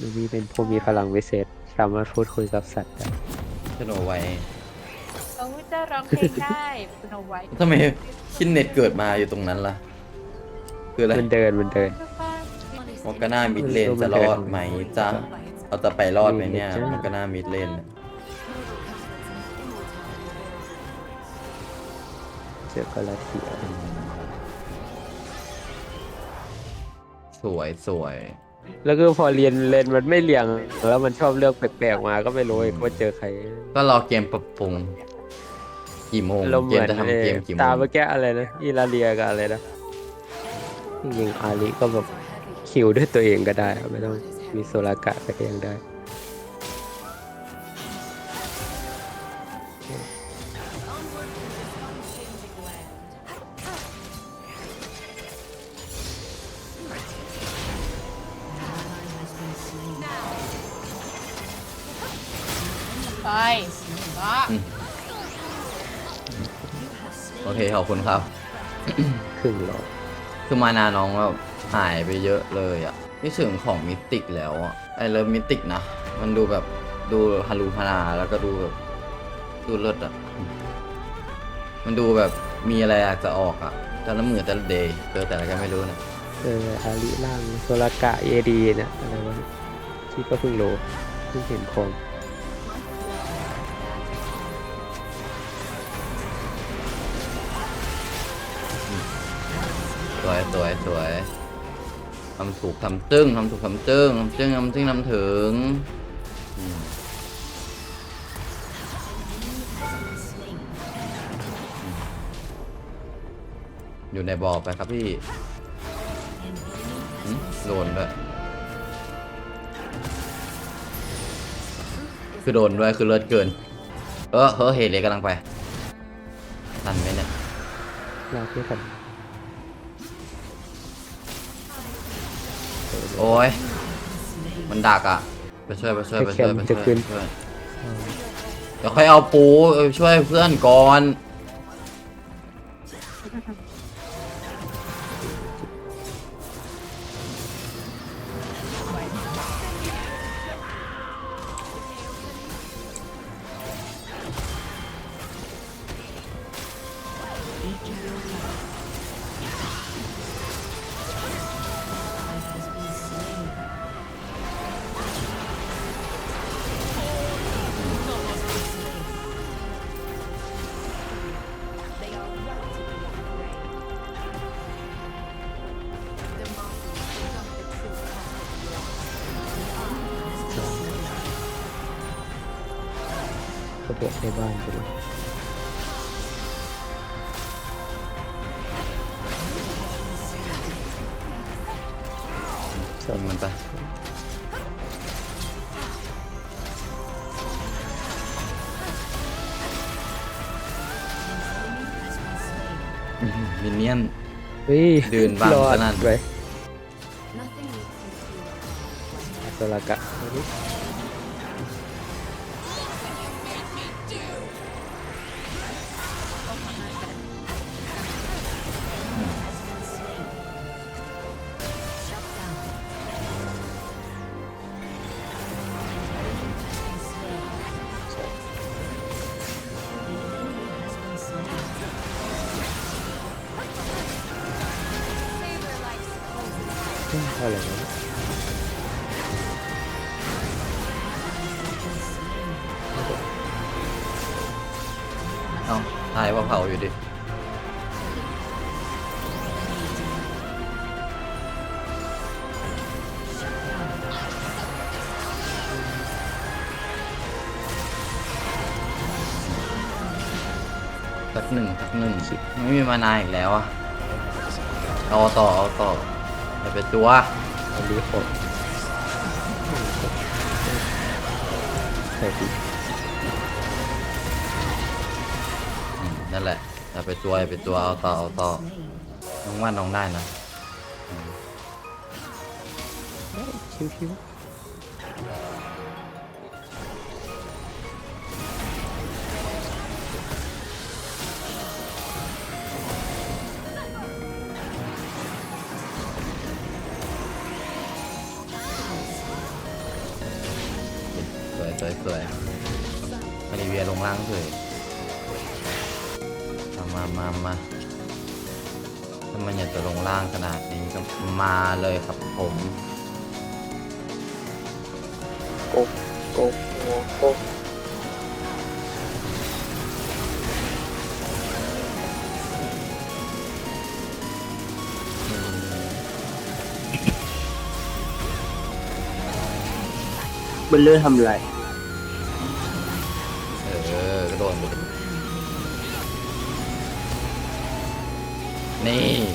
ลูบี้เป็นผู้มีพลังวิเศษ สามารถพูดคุยกับสัตว์ได้ชโนไว้เขาจะร้องเพลงได้คุณเอาไว้ทำไมคินเน็ตเกิดมาอยู่ตรงนั้นล่ะ คืออะไรมันเดินมันเดิน มอกกาน่ามิดเลนจะรอดไหมจ๊ะเราจะไปรอดไหมเนี่ยมอกกาน่ามิดเลนน่ะเจอกาลาเทียสวยสวย แล้วก็พอเรียนเรียนมันไม่เรียง แล้วมันชอบเลือกแปลกๆมาก็ไม่รู้อีกว่าเจอใครก็รอเกมปรับปรุงกี่โมงเราเหเกมืมอนจะทำเกมกี่โมตาง เมื่อกี้อะไรนะอีลาเรียกับอะไรนะจริงๆอาริก็แบบคิวด้วยตัวเองก็ได้อะไม่ต้องมีโซลากะก็ยังได้ ไปบ้าโอเคขอบคุณครับ ครึ่งหลอดคือมานาน้องแบบหายไปเยอะเลยอะนี่ถึงของมิติกแล้วอะไอเลิฟมิติกนะ มันดูแบบดูฮารุฮาราแล้วก็ดูแบบดูเลิศอะมันดูแบบมีอะไรอยากจะออกอะแต่ละมือแต่ละเดย์เจอแต่อะไรก็ไม่รู้นะเอออาริล่างโซลากะเอดีเนี่ยอะไรวะที่ก็เพิ่งรู้เพิ่งเห็นโคม วยสวยสวยทำถูกทำจึ้งทำถูกทำจึ้งทำจึ้งทำจึ้งทำถึงอยู่ในบ่อไปครับพี่โดนด้วยคือโดนด้วยคือเลือดเกิน เออเฮ้อเฮเลยกำลังไป ทันไหมเนี่ยลากไม่ทัน โอ้ย มันดักอะไปช่วยไปช่วยไปช่วยไปช่วยไปช่วยเดี๋ยวค่อยเอาปูเออช่วยเพื่อนก่อน ก็เปิดในบ้านไปเลยส่งมันไปอื้อหือมินเนี่ยนเฮ้ยเดินบ้างรอดขนาดไปโซลากะ เท่าไร่วะเอาตายว่าเผาอยู่ดิ สักหนึ่งสักหนึ่งไม่มีมานานอีกแล้วอะเอาต่อเอาต่อ อย่าไปตัวอันนี้หกใส่ดิอืมนั่นแหละอย่าไปตัวอย่าไปตัวเอาต่อเอาต่อน้องว่าน้องได้นะชิวๆ มาเลยครับผมโกโกโกโกมันเลื่อกทำอะไร เออก็โดนไปดินี่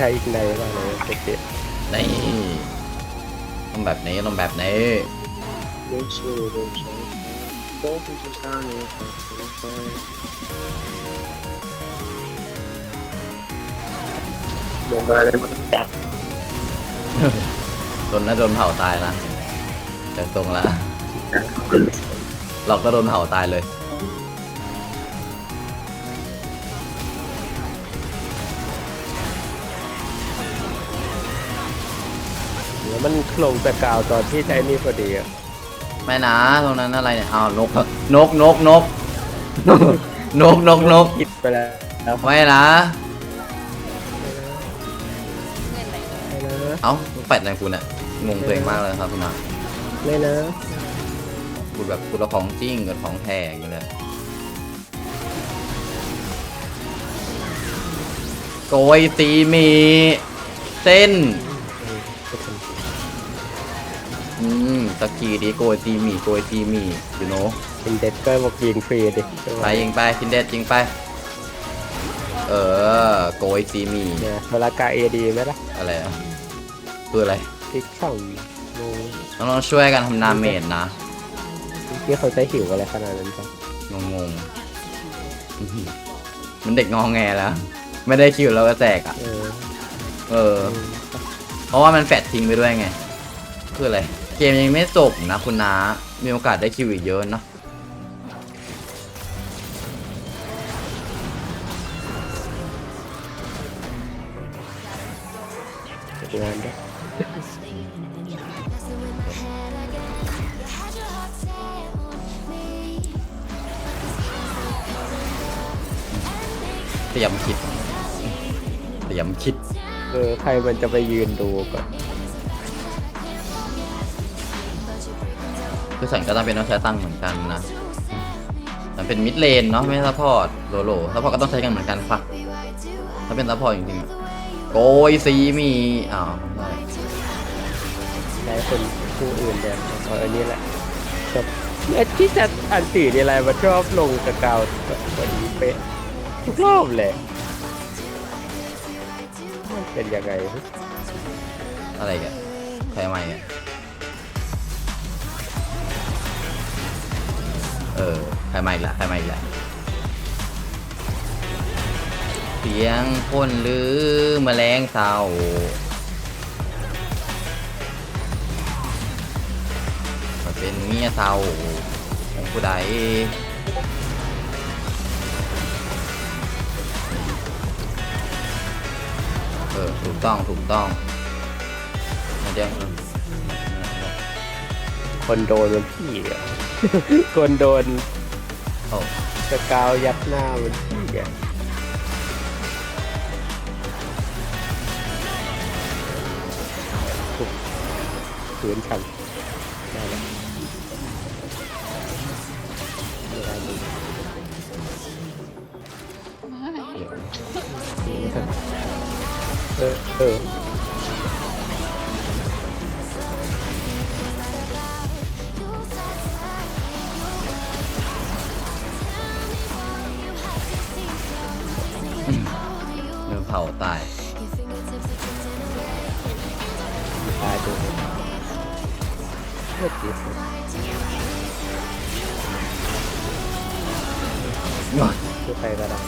ช้อีกในบ้างเลยเจ๊นี่ต้องแบบนี้ต้องแบบนี้ไม่ใช่ไม่ใช่โต๊ะที่จะสร้างเนี่ยไม่ใช่ลงมาเลยมันแตกโดนน่าโดนเผาตายนะจากตรงละเราก็โดนเผาตายเลย มันลงแต่กาวตอนที่ใช้นี่พอดีอะไม่นะตรงนั้นอะไรเนี่ยอ้าวนกนกนกนกนกนกนกกิดไปแล้วไม่นะเอ้าแปดในคุณอะงงตัวเองมากเลยครับคุณอาไม่นะคุณแบบคุณเอของจริงกับของแท้อย่างเงี้ยโกยตีมีเส้น มตะกี้ดีโกยตีหมีโกยตีหมีอยู่โนเป็นเด็ดก็บอกยิงฟรีดิไปยิงไปคินเด็ดยิงไป เออโกยตีหมีเนี่ยเวลากาเอดีไหมล่ะอะไรอะคืออะไรพลิกช่องงูน้องๆช่วยกันทำนาเมดนะที่เขาใช้หิวอะไรขนาดนั้นปะงงงๆอื้อหือมันเด็กงองแงแล้ว ไม่ได้คิวแล้วก็แจกอะเออเออ เพราะว่ามันแฟดทิ้งไปด้วยไง คืออะไร เกมยังไม่จบนะคุณน้ามีโอกาสได้คิวอีกเยอะเนอะเก็บงานด้วยเตรียมคิด เตรียมคิด เออ ใครมันจะไปยืนดูก่อน คือฉันก็ต้องเป็นต้องใช้ตังค์เหมือนกันนะมันเป็นมิดเลนเนาะไม่ใช่ซัพพอร์ตโลโลซัพพอร์ตก็ต้องใช้กันเหมือนกันค่ะถ้าเป็นซัพพอร์ตจริงๆอะโกยซีมีอ้าวได้ใช้คนผู้อื่นแทนเอออันนี้แหละจบเอ้ยที่จะอันสี่นี่อะไรมันชอบลงสกาวตัวนี้เป๊ะทุกรอบเลยมันเป็นยังไงอะไรกันใครใหม่อะ เออใครใหม่ละใครใหม่ละเสียงคนหรือแมลงเศร้ามันเป็นเมียเศร้าของผู้ใดเออถูกต้องถูกต้องเดี๋ยวคนโดนมันพี่อะ คนโดนโอ้สกาวยัดหน้ามันพี่อะขืนฉันได้แล้วไม่ได้ดิเออเออ ตายตายดูเมื่อกี้คือไประดับ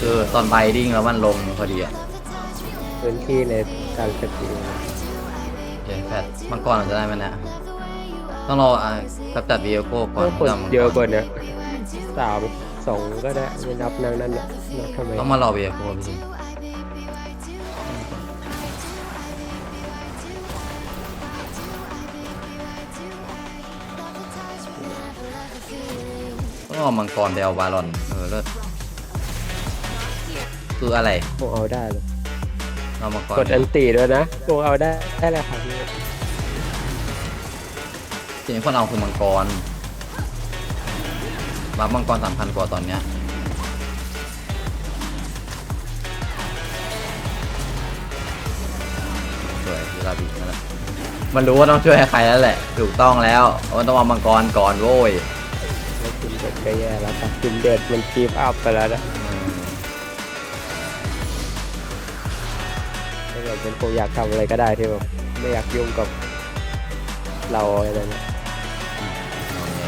คือตอนไบดิ้งแล้วมันลงพอดีอะพื้นที่ในการสตรีมเดี๋ยวแฟดมังกรเราจะได้ไหมเนี่ยต้องรออะกับจัดวีโอโก้ก่อนก็คนจำมังเยอะกว่าเนี้ยสามสองก็ได้ไม่นับนางนั่นน่ะนับทำไมต้องมารอวีโอโก้พี่ องเอามังกรไปเอาบาลอน เออเลิศคืออะไรคงเอาได้เลยเอามังกรกดอันตีด้วยนะคงเอาได้ได้เลยค่ะพี่สิ่งที่คนเอาคือมังกรรับมังกรสามพันกว่าตอนเนี้ยสวยที่ลาบินั่นแหละมันรู้ว่าต้องช่วยใครแล้วแหละ ถูกต้องแล้ว มันต้องเอามังกรก่อนโว้ยแล้ว กินเด็ดก็แย่แล้วครับกินเด็ดมันคีฟอัพไปแล้วนะอืมถ้าเกิดเป็นผมอยากทำอะไรก็ได้ที่แบบไม่อยากยุ่งกับเราอะไรเงี้ยงอแง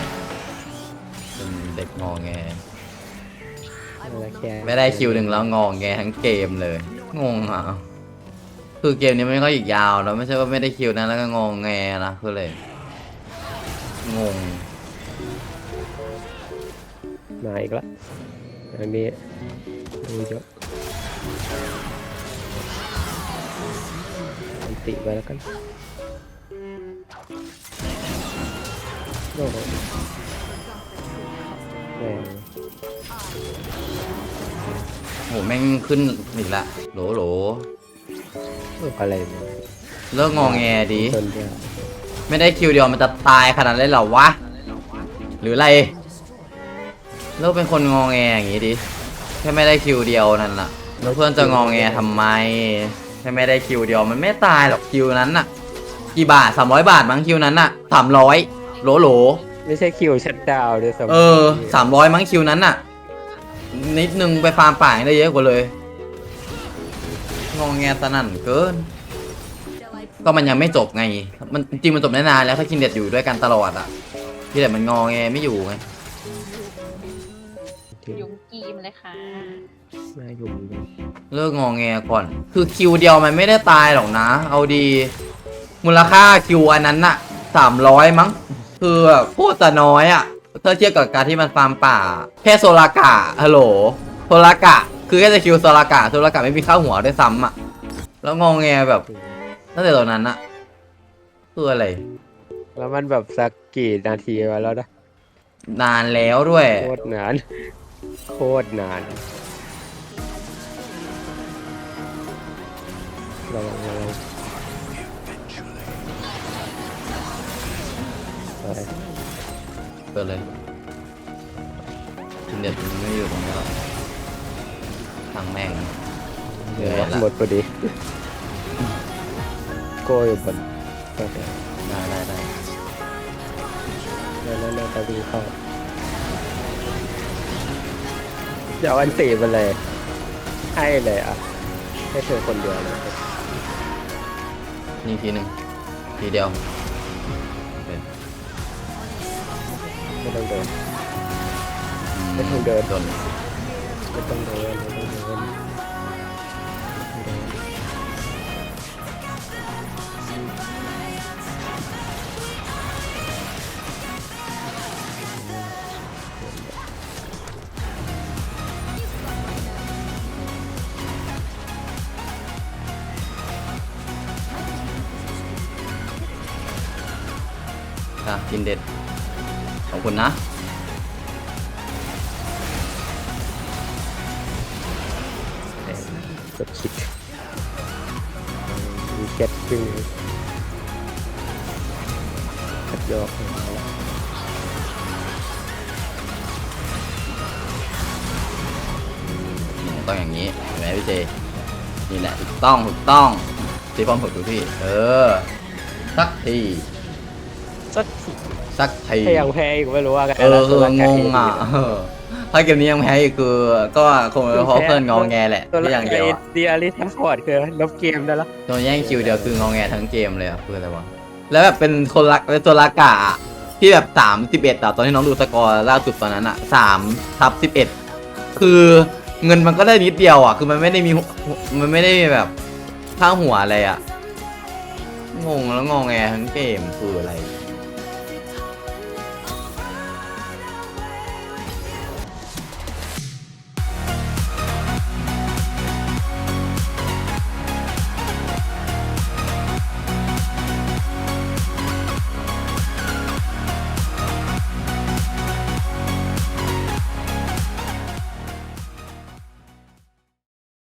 เป็นเด็กงอแงอะไรแค่ไม่ได้คิวหนึ่งแล้วงอแงทั้งเกมเลย งงอะคือเกมนี้มันก็อีกยาวแล้วไม่ใช่ว่าไม่ได้คิวนะแล้วก็งอแงนะคือเลยงง มาอีกแล้วอันนี้ดูเยอะอันติไปแล้วกันโอ้โหแม่งโหแม่งขึ้นอีกละโหลโหลเอออะไรเนี่ยเลิกงอแงดีจนเดียวไม่ได้คิวเดียวมันจะตายขนาดนั้นเลยเหรอวะ หรืออะไร เลิกเป็นคนงอแงอย่างงี้ดิแค่ไม่ได้คิวเดียวนั่นน่ะแล้วเพื่อนจะงอแงทำไมแค่ไม่ได้คิวเดียวมันไม่ตายหรอกคิวนั้นน่ะ กี่บาทสามร้อยบาทมั้งคิวนั้นน่ะสามร้อยโหลโหลไม่ใช่คิวชัดดาวน์ด้วยซ้ำเออสามร้อยมั้งคิวนั้นน่ะ นิดนึงไปฟาร์มป่ายังได้เยอะกว่าเลย งองแงสนั่นเกิน ก็มันยังไม่จบไง มันจริงมันจบได้นานแล้วถ้าคินเด็ดอยู่ด้วยกันตลอดอะที่แต่มันงอแงไม่อยู่ไง ยุงกีมเลยค่ะน่ายุ่งเลยเลิกงอแงก่อน คือคิวเดียวมันไม่ได้ตายหรอกนะ เอาดี มูลค่าคิวอันนั้นน่ะสามร้อยมั้ง คือแบบโคตรจะน้อยอะถ้าเทียบกับการที่มันฟาร์มป่า แค่โซลากะฮัลโหลโซลากะ คือแค่จะคิวโซลากะโซลากะไม่มีข้าวหัวด้วยซ้ำอะแล้วงอแงแบบตั้งแต่ตอนนั้นอะคืออะไร แล้วมันแบบสักกี่นาทีมาแล้วนะนานแล้วด้วยโคตรนาน โคตรนานระวังระวังอะไรเปิดเลยคินเด็ดมันไม่อยู่ตรงนี้หรอกทางแม่งเหนื่อยละหมดพอดีโก้อยู่บนโอเคได้ได้ได้แล้วนั่นน่าจะวิ่งเข้า ดี๋ยวอันตีมาเลย ให้เลยอะ ให้เธอคนเดียวเลยนี่ทีหนึ่งทีเดียวเป็นไม่ต้องเดินอืไม่ต้องเดิน โดน ไม่ต้องเดินไม่ต้องเดิน อะกินเด็ดขอบคุณนะกดคลิกมีเก็ตขึ้นขัดยอกต้องอย่างนี้เห็นไหมพี่เจ นี่แหละถูกต้องถูกต้องตีพร้อมถูกทุกที่ เออ สักที สักสักทีถ้ายังแพ้อีกไม่รู้ว่ากันเออคืองงอะเออถ้าเกมนี้ยังแพ้อีกคือก็คงเป็นเพราะเพื่อนงองแงแหละตัวที่ละอย่างเดียวอะดีอาริทัพพอร์ตคือลบเกมได้แล้วโดนแย่งคิวเดียวคืององแงทั้งเกมเลยอะคืออะไรวะแล้วแบบเป็นคนรักเป็นตัวรักกะอะที่แบบสามสิบเอ็ดอะตอนที่น้องดูสกอร์ล่าสุดตอนนั้นอะสามทับสิบเอ็ดคือเงินมันก็ได้นิดเดียวอะคือมันไม่ได้มีหัวมันไม่ได้มีแบบข้างหัวอะไรอะงงแล้วงองแงทั้งเกมคืออะไร